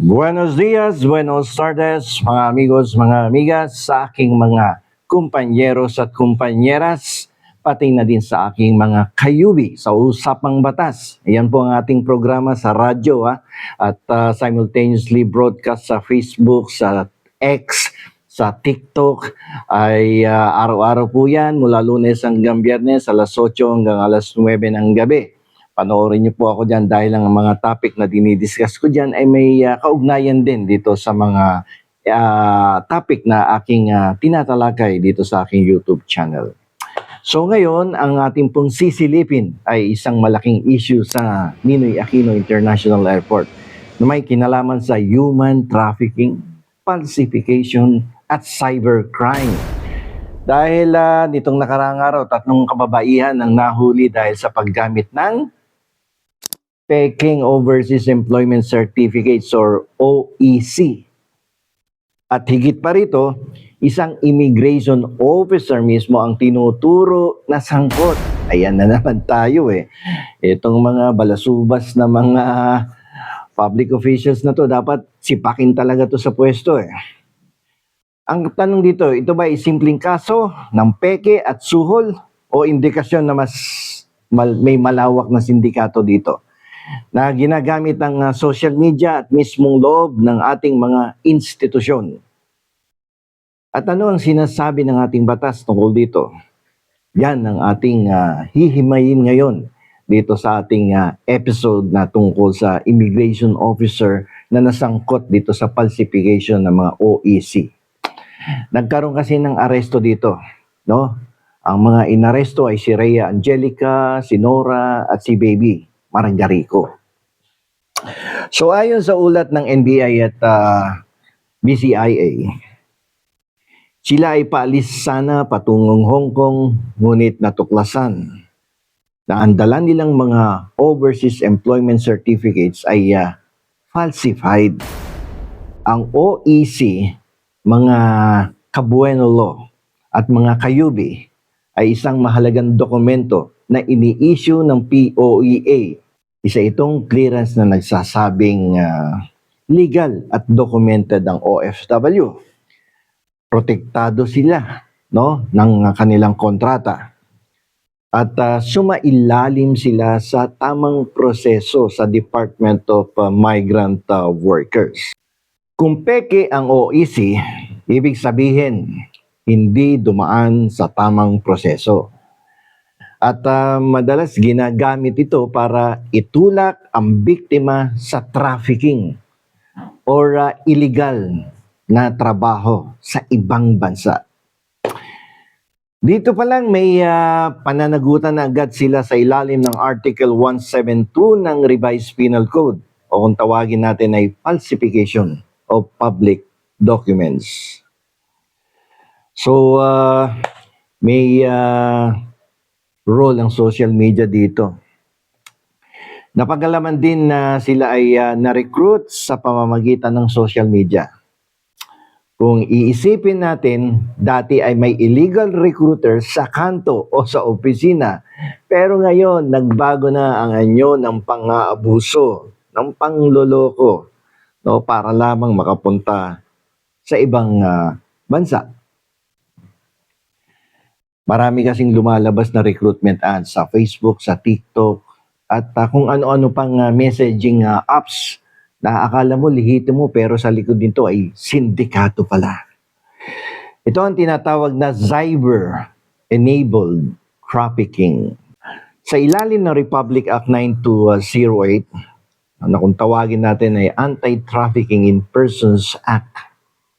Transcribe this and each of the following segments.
Buenos dias, buenos tardes, mga amigos, mga amigas, sa aking mga kumpanyeros at kumpanyeras, pati na din sa aking mga kayubi sa Usapang Batas. Ayan po ang ating programa sa radyo ha? at ah, simultaneously broadcast sa Facebook, sa X, sa TikTok ay ah, araw-araw po yan mula lunes hanggang biyernes alas 8 hanggang alas 9 ng gabi. Panoorin niyo po ako dyan dahil ang mga topic na dinidiscuss ko dyan ay may ah, kaugnayan din dito sa mga ah, topic na aking ah, tinatalakay dito sa aking YouTube channel. So ngayon, ang ating pong sisilipin ay isang malaking issue sa Ninoy Aquino International Airport na may kinalaman sa human trafficking, falsification, at cybercrime. Dahil ah, nitong nakaraang araw, tatlong kababaihan ang nahuli dahil sa paggamit ng Peking Overseas Employment Certificates or OEC. At higit pa rito, isang immigration officer mismo ang tinuturo na sangkot. Ayan na naman tayo eh. Itong mga balasubas na mga public officials na to, dapat sipakin talaga to sa pwesto eh. Ang tanong dito, ito ba ay simpleng kaso ng peke at suhol o indikasyon na mas mal- may malawak na sindikato dito na ginagamit ng ah, social media at mismong loob ng ating mga institusyon? At ano ang sinasabi ng ating batas tungkol dito? Yan ang ating ah, hihimayin ngayon dito sa ating ah, episode na tungkol sa immigration officer na nasangkot dito sa falsification ng mga OEC. Nagkaroon kasi ng aresto dito, no? Ang mga inaresto ay si Rhea Angelica, si Nora at si Baby Marangarico. So ayon sa ulat ng NBI at ah, BCIA, sila ay paalis sana patungong Hong Kong ngunit natuklasan na ang dala nilang mga overseas employment certificates ay ah, falsified. Ang OEC, mga kabueno law at mga kayubi ay isang mahalagang dokumento na ini-issue ng POEA. Isa itong clearance na nagsasabing ah, legal at documented ang OFW protektado sila no ng kanilang kontrata at ah, sumailalim sila sa tamang proseso sa Department of ah, Migrant ah, Workers. Kung peke ang OEC, ibig sabihin hindi dumaan sa tamang proseso. At ah, madalas ginagamit ito para itulak ang biktima sa trafficking or ah, illegal na trabaho sa ibang bansa. Dito pa lang may ah, pananagutan na agad sila sa ilalim ng Article 172 ng Revised Penal Code o kung tawagin natin ay falsification of public documents. So, ah, may ah, role ang social media dito. Napagalaman din na sila ay ah, na-recruit sa pamamagitan ng social media. Kung iisipin natin, dati ay may illegal recruiter sa kanto o sa opisina. Pero ngayon, nagbago na ang anyo ng pang-aabuso, ng pangloloko, no, para lamang makapunta sa ibang ah, bansa. Marami kasing lumalabas na recruitment ads sa Facebook, sa TikTok, at ah, kung ano-ano pang ah, messaging ah, apps na akala mo lihito mo pero sa likod nito ay sindikato pala. Ito ang tinatawag na cyber-enabled trafficking. Sa ilalim ng Republic Act 9208, na kung tawagin natin ay Anti-Trafficking in Persons Act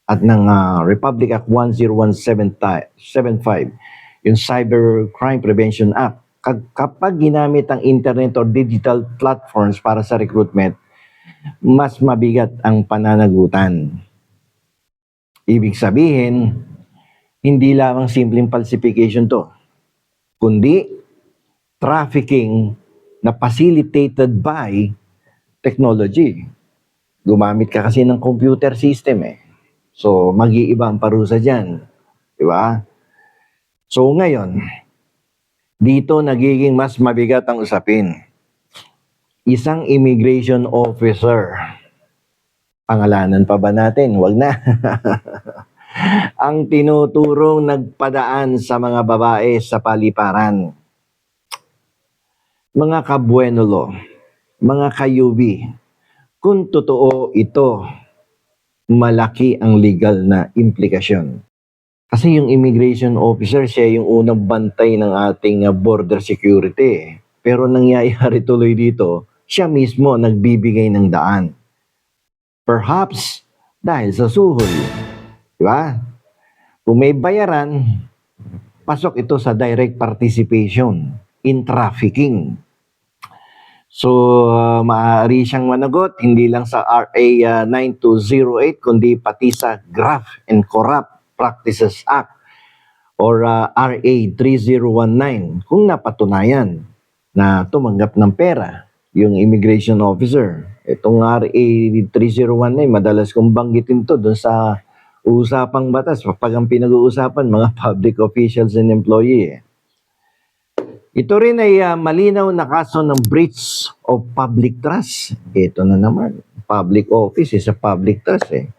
at ng ah, Republic Act 10175, yung Cyber Crime Prevention Act. Kapag ginamit ang internet or digital platforms para sa recruitment, mas mabigat ang pananagutan. Ibig sabihin, hindi lamang simpleng falsification to, kundi trafficking na facilitated by technology. Gumamit ka kasi ng computer system eh. So, mag-iiba ang parusa dyan. Di ba? So, ngayon, dito nagiging mas mabigat ang usapin isang immigration officer Pangalanan pa ba natin? Wag na. Ang tinuturong nagpadaan sa mga babae sa paliparan. Mga kabuenolo, mga kayubi, kung totoo ito, malaki ang legal na implikasyon. Kasi yung immigration officer, siya yung unang bantay ng ating uh, border security. Pero nangyayari tuloy dito, siya mismo nagbibigay ng daan. Perhaps dahil sa suhol. Di ba? Kung may bayaran, pasok ito sa direct participation in trafficking. So, uh, maaari siyang managot hindi lang sa RA uh, 9208 kundi pati sa Graft and Corrupt Practices Act or uh, RA 3019 kung napatunayan na tumanggap ng pera yung immigration officer. Itong RA 3019, madalas kong banggitin to doon sa usapang batas. Pag ang pinag-uusapan, mga public officials and employee. Ito rin ay ah, malinaw na kaso ng breach of public trust. Ito na naman. Public office is a public trust eh.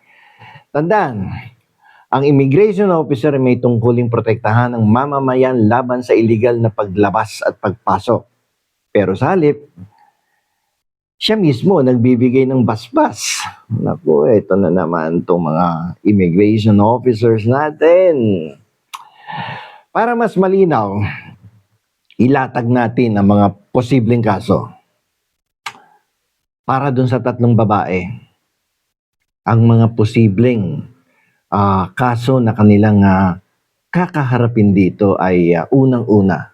Tandaan, ang immigration officer may tungkuling protektahan ng mamamayan laban sa illegal na paglabas at pagpasok. Pero sa halip, siya mismo nagbibigay ng basbas. Naku, ito na naman itong mga immigration officers natin. Para mas malinaw, ilatag natin ang mga posibleng kaso. Para dun sa tatlong babae, ang mga posibleng ah, kaso na kanilang ah, kakaharapin dito ay ah, unang-una,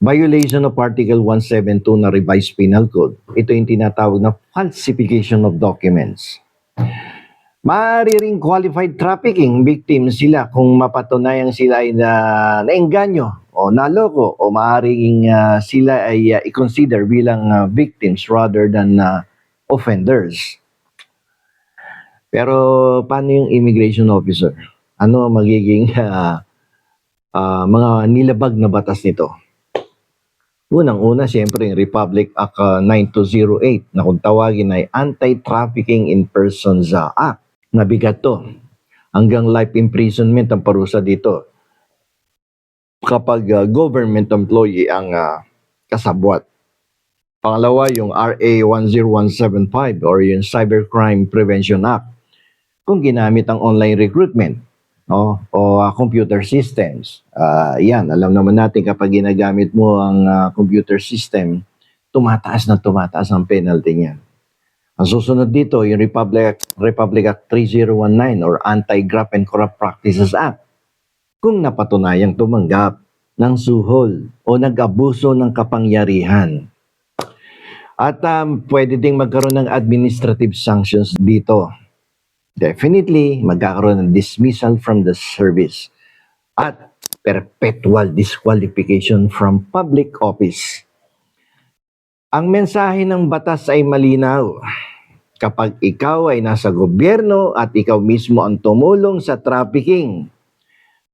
violation of Article 172 na Revised Penal Code. Ito yung tinatawag na falsification of documents. Maaari ring qualified trafficking victim sila kung mapatunayang sila ay na, naengganyo o naloko o maaaring ah, sila ay ah, i-consider bilang ah, victims rather than ah, offenders. Pero paano yung immigration officer? Ano ang magiging ah, ah, mga nilabag na batas nito? Unang-una, siyempre, yung Republic Act ah, 9208 na kung tawagin ay Anti-Trafficking in Persons Act. Nabigat to. Hanggang life imprisonment ang parusa dito kapag ah, government employee ang ah, kasabwat. Pangalawa, yung RA 10175 or yung Cybercrime Prevention Act. Kung ginamit ang online recruitment no? o ah, computer systems. Ah, yan, alam naman natin kapag ginagamit mo ang ah, computer system, tumataas na tumataas ang penalty niyan. Ang susunod dito, yung Republic, Republic Act 3019 or Anti-Graft and Corrupt Practices Act. Kung napatunayang tumanggap ng suhol o nag-abuso ng kapangyarihan. At um, pwede ding magkaroon ng administrative sanctions dito. Definitely, magkakaroon ng dismissal from the service at perpetual disqualification from public office. Ang mensahe ng batas ay malinaw. Kapag ikaw ay nasa gobyerno at ikaw mismo ang tumulong sa trafficking,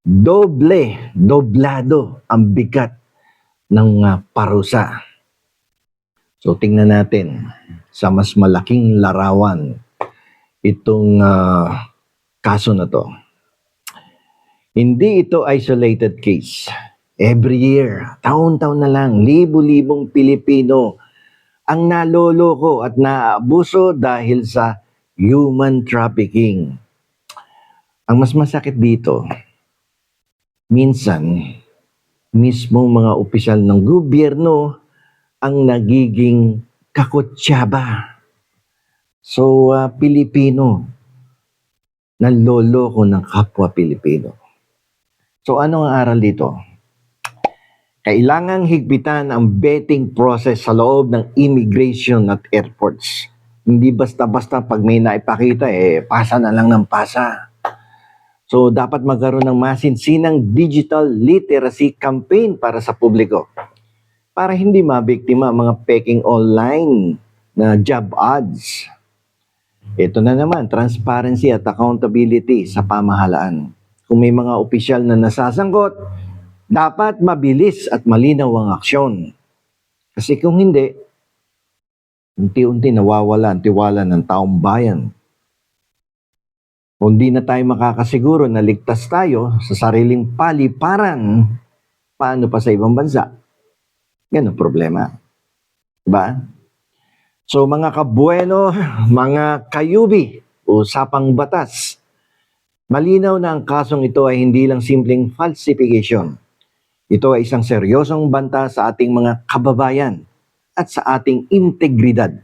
doble, doblado ang bigat ng ah, parusa. So tingnan natin sa mas malaking larawan itong ah, kaso na to. Hindi ito isolated case. Every year, taon-taon na lang, libo-libong Pilipino ang naloloko at naabuso dahil sa human trafficking. Ang mas masakit dito, minsan, mismo mga opisyal ng gobyerno ang nagiging kakutsaba. So, ah, Pilipino, naloloko ng kapwa Pilipino. So, ano ang aral dito? Kailangang higpitan ang vetting process sa loob ng immigration at airports. Hindi basta-basta pag may naipakita, eh, pasa na lang ng pasa. So, dapat magkaroon ng masinsinang digital literacy campaign para sa publiko. Para hindi mabiktima ang mga peking online na job ads. Ito na naman, transparency at accountability sa pamahalaan. Kung may mga opisyal na nasasangkot, dapat mabilis at malinaw ang aksyon. Kasi kung hindi, unti-unti nawawala ang tiwala ng taong bayan Kung di na tayo makakasiguro na ligtas tayo sa sariling paliparan, paano pa sa ibang bansa? Yan ang problema. Diba? So mga kabueno, mga kayubi, usapang batas, malinaw na ang kasong ito ay hindi lang simpleng falsification. Ito ay isang seryosong banta sa ating mga kababayan at sa ating integridad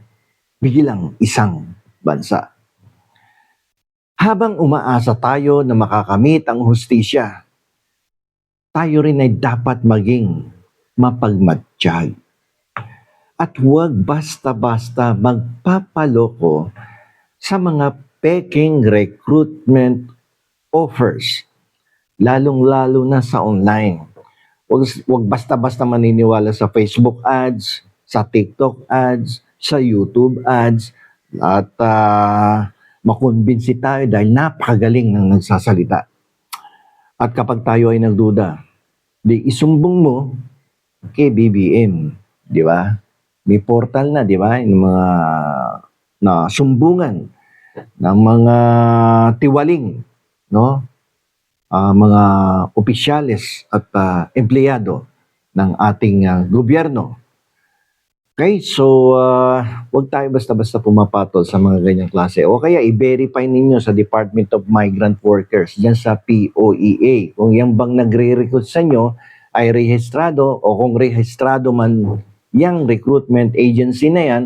bilang isang bansa. Habang umaasa tayo na makakamit ang hustisya, tayo rin ay dapat maging mapagmatsyag. At huwag basta-basta magpapaloko sa mga peking recruitment offers, lalong-lalo na sa online. Huwag, huwag basta-basta maniniwala sa Facebook ads, sa TikTok ads, sa YouTube ads, at ah, makumbinsi tayo dahil napakagaling ng nagsasalita. At kapag tayo ay nagduda, di isumbong mo kay BBM, di ba? May portal na, di ba? Yung mga na sumbungan ng mga tiwaling, no? Ah, mga opisyales at ah, empleyado ng ating ah, gobyerno. Okay, so ah, wag tayo basta-basta pumapatol sa mga ganyang klase. O kaya i-verify ninyo sa Department of Migrant Workers, dyan sa POEA. Kung yan bang nagre-recruit sa inyo ay rehistrado o kung rehistrado man yung recruitment agency na yan,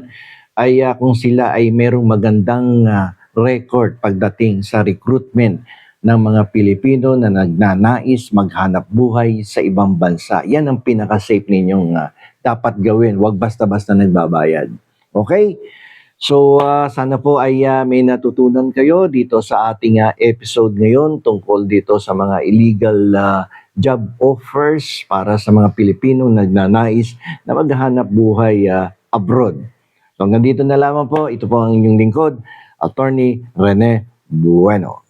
ay ah, kung sila ay merong magandang ah, record pagdating sa recruitment ng mga Pilipino na nagnanais maghanap buhay sa ibang bansa. Yan ang pinaka-safe ninyong ah, dapat gawin. Huwag basta-basta nagbabayad. Okay? So, ah, sana po ay ah, may natutunan kayo dito sa ating ah, episode ngayon tungkol dito sa mga illegal ah, job offers para sa mga Pilipino nagnanais na maghanap buhay ah, abroad. So, hanggang dito na lamang po. Ito po ang inyong lingkod, Attorney Rene Bueno.